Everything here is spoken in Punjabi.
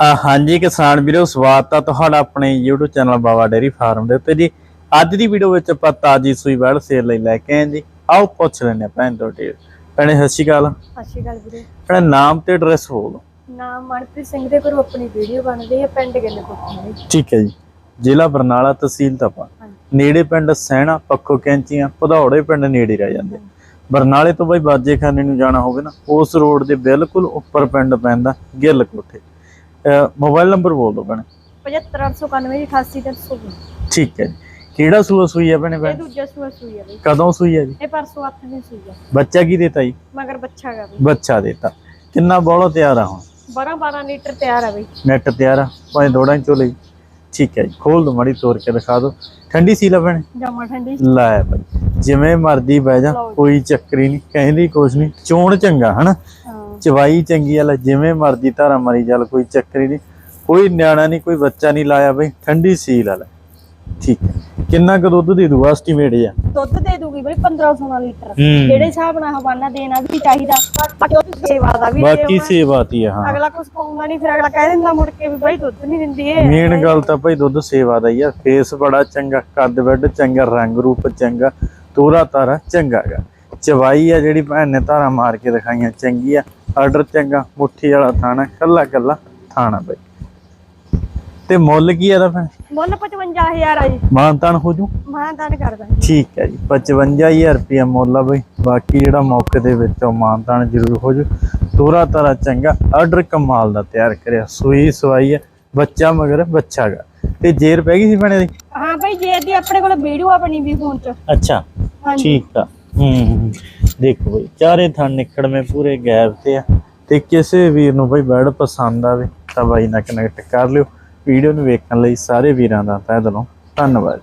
ਹਾਂਜੀ ਕਿਸਾਨ ਵੀਰੋ ਸਵਾਗਤ ਆ ਤੁਹਾਡਾ ਆਪਣੇ YouTube channel Bawa dairy farm ਦੇ ਉੱਤੇ ਜੀ। ਅੱਜ ਦੀ ਵੀਡੀਓ ਵਿੱਚ ਆਪਾਂ ਤਾਜੀ ਸੂਈ ਵੜ ਸੇਲ ਲਈ ਲੈ ਕੇ ਆਏ ਜੀ। ਆਓ ਪੁੱਛ ਲੈਂਦੇ ਆ ਭੈਣ ਤੋਂ ਢੇਰ ਭੈਣੇ ਸਤਿ ਸ਼੍ਰੀ ਅਕਾਲ। ਸਤਿ ਸ਼੍ਰੀ ਅਕਾਲ ਵੀਰੇ। ਭੈਣੇ ਨਾਮ ਤੇ ਐਡਰੈਸ ਬੋਲੋ। ਨਾਮ ਮਨਪ੍ਰੀਤ ਸਿੰਘ ਦੇ ਘਰੋਂ ਆਪਣੀ ਵੀਡੀਓ ਬਣ ਰਹੀ ਹੈ ਪਿੰਡ ਗਿੱਲ ਕੋਠੀ ਦੇ ਠੀਕ ਹੈ ਜੀ। ਜ਼ਿਲ੍ਹਾ ਬਰਨਾਲਾ ਤਹਿਸੀਲ ਤਪਾ ਨੇੜੇ ਪਿੰਡ ਸੈਣਾ ਪੱਖੋ ਕੈਂਚੀਆਂ ਭਦੌੜੇ ਪਿੰਡ ਨੇੜੇ ਰਹਿ ਜਾਂਦੇ। ਬਰਨਾਲੇ ਤੋਂ ਬਈ ਬਾਜੇਖਾਨੇ ਨੂੰ ਜਾਣਾ ਹੋਵੇ ਨਾ ਉਸ ਰੋਡ ਦੇ ਬਿਲਕੁਲ ਉੱਪਰ ਪਿੰਡ ਪੈਂਦਾ ਗਿੱਲ ਕੋਠੇ। ਮੋਬਾਈਲ ਨੰਬਰ ਬੋਲ ਦਿਓ ਭੈਣੇ। 75891 88300 ਠੀਕ ਹੈ ਜੀ। ਕਿਹੜਾ ਸੂਆ ਸੂਈ ਹੈ ਭੈਣੇ ਇਹ ਭੈਣ? ਦੂਜਾ ਸੂਆ ਸੂਈ ਹੈ ਬਈ। ਕਦੋਂ ਸੂਈ ਹੈ ਜੀ? ਇਹ ਪਰਸੋਂ ਹੱਥ ਦੀ ਸੂਈ ਹੈ ਬੱਚਾ ਕੀ ਦੇਤਾ ਜੀ? ਮਗਰ ਬੱਚਾ ਗਾ ਬਈ। ਬੱਚਾ ਦੇਤਾ। ਕਿੰਨਾ ਬੋਲੋ ਤਿਆਰ ਆ ਹੁਣ? 12 12 ਲੀਟਰ ਤਿਆਰ ਹੈ ਬਈ। ਨੈਟ ਤਿਆਰ ਆ। ਭਾਵੇਂ ਦੋੜਾਂ ਚੋਲੇ। ਜੀ ਠੀਕ ਹੈ ਜੀ। ਖੋਲ ਦੋ ਮੜੀ ਤੋੜ ਕੇ ਦਿਖਾ ਦਿਓ। ਠੰਡੀ ਸੀ ਲਾ ਭੈਣੇ? ਜਮਾ ਠੰਡੀ। ਲੈ ਭਾਈ ਜਿਵੇਂ ਮਰਦੀ ਬਹਿ ਜਾ ਲਓ ਜੀ। ਕੋਈ ਚੱਕਰੀ ਨਹੀਂ ਕਹਿੰਦੀ ਕੁਛ ਨਹੀਂ। ਚੋਣ ਚੰਗਾ ਹਨਾ? ਚਵਾਈ ਚੰਗੀ ਆ ਲੈ ਜਿਵੇਂ ਮਰਦੀ ਧਾਰਾ ਮਰੀ ਚੱਲ ਕੋਈ ਚੱਕਰੀ ਨਹੀਂ। ਕੋਈ ਨਿਆਣਾ ਨਹੀਂ ਕੋਈ ਬੱਚਾ ਨਹੀਂ ਲਾਇਆ ਬਈ ਠੰਡੀ ਸੀਲ ਆ ਲੈ। ਠੀਕ ਹੈ ਕਿੰਨਾ ਕੁ ਦੁੱਧ ਦੇ ਦੂ ਐਸਟੀਮੇਟ ਆ ਦੁੱਧ ਦੇ ਦੂਗੀ ਬਈ 15 16 ਲੀਟਰ। ਹੂੰ। ਜਿਹੜੇ ਹਿਸਾਬ ਨਾਲ ਹਵਾਨਾ ਦੇਣਾ ਵੀ ਚਾਹੀਦਾ ਸੇਵਾ ਦਾ ਵੀ ਬਾਕੀ। ਸੇਵਾ। ਆ ਹਾਂ। ਅਗਲਾ ਕੁਝ ਪਾਉਂਦਾ ਨਹੀਂ ਫਿਰ ਅਗਲਾ ਕਹਿ ਦਿੰਦਾ ਮੁੜ ਕੇ ਵੀ ਬਈ ਦੁੱਧ ਨਹੀਂ ਦਿੰਦੀ ਇਹ। ਮੇਨ ਗੱਲ ਤਾਂ ਭਾਈ ਦੁੱਧ ਸੇਵਾ ਦਾ ਹੀ ਆ। ਫੇਸ ਬੜਾ ਚੰਗਾ ਕੱਦ ਵੱਡ ਚੰਗਾ ਰੰਗ ਰੂਪ ਚੰਗਾ ਤੋਰਾ ਤਾਰਾ ਚੰਗਾ ਗਾ ਚਵਾਈ ਆ ਜਿਹੜੀ ਭੈਣ ਨੇ ਧਾਰਾ ਮਾਰ ਕੇ ਦਿਖਾਈਆਂ ਚੰਗੀ ਆ। ਆਰਡਰ ਚੰਗਾ ਮੁੱਠੀ ਵਾਲਾ ਥਾਣਾ ਕੱਲਾ ਕੱਲਾ ਥਾਣਾ ਭਾਈ ਤੇ ਮੁੱਲ ਕੀ ਆ ਦਾ ਭੈਣ? ਮੁੱਲ 55000 ਆ ਜੀ। ਮਾਨਤਾਨ ਹੋ ਜੂ? ਮੈਂ ਤਾਂ ਕਰ ਦਾਂਗੀ। ਠੀਕ ਹੈ ਜੀ 55000 ਰੁਪਏ ਮੁੱਲ ਆ ਬਈ। ਬਾਕੀ ਜਿਹੜਾ ਮੌਕੇ ਦੇ ਵਿੱਚ ਮਾਨਤਾਨ ਜ਼ਰੂਰ ਹੋ ਜੂ। ਤੋਰਾ ਤਾਰਾ ਚੰਗਾ ਆਰਡਰ ਕਮਾਲ ਦਾ ਤਿਆਰ ਕਰਿਆ। ਸੂਈ ਸਵਾਈ ਹੈ ਬੱਚਾ ਮਗਰ ਬੱਚਾ ਗਾ। ਤੇ ਜੇਰ ਪੈ ਗਈ ਸੀ ਭੈਣੇ ਦੀ ਹਾਂ ਭਾਈ ਜੇ ਦੀ ਆਪਣੇ ਕੋਲ ਵੀਡੀਓ ਆਪਣੀ ਵੀ ਫੋਨ ਚ। ਅੱਛਾ ਠੀਕ ਆ। ਹੂੰ। ਦੇਖੋ ਬਈ, ਚਾਰੇ ਥਣ ਨਿਕੜਵੇਂ ਪੂਰੇ ਗੈਪ ਤੇ ਆ। ਤੇ ਕਿਸੇ ਵੀਰ ਨੂੰ ਬਈ ਬੈਡ ਪਸੰਦ ਆਵੇ, ਤਾਂ ਬਾਈ ਨਾਲ ਕਨੈਕਟ ਕਰ ਲਿਓ। ਵੀਡੀਓ ਨੂੰ ਵੇਖਣ ਲਈ ਸਾਰੇ ਵੀਰਾਂ ਦਾ ਤਹਿ ਦਿਲੋਂ ਧੰਨਵਾਦ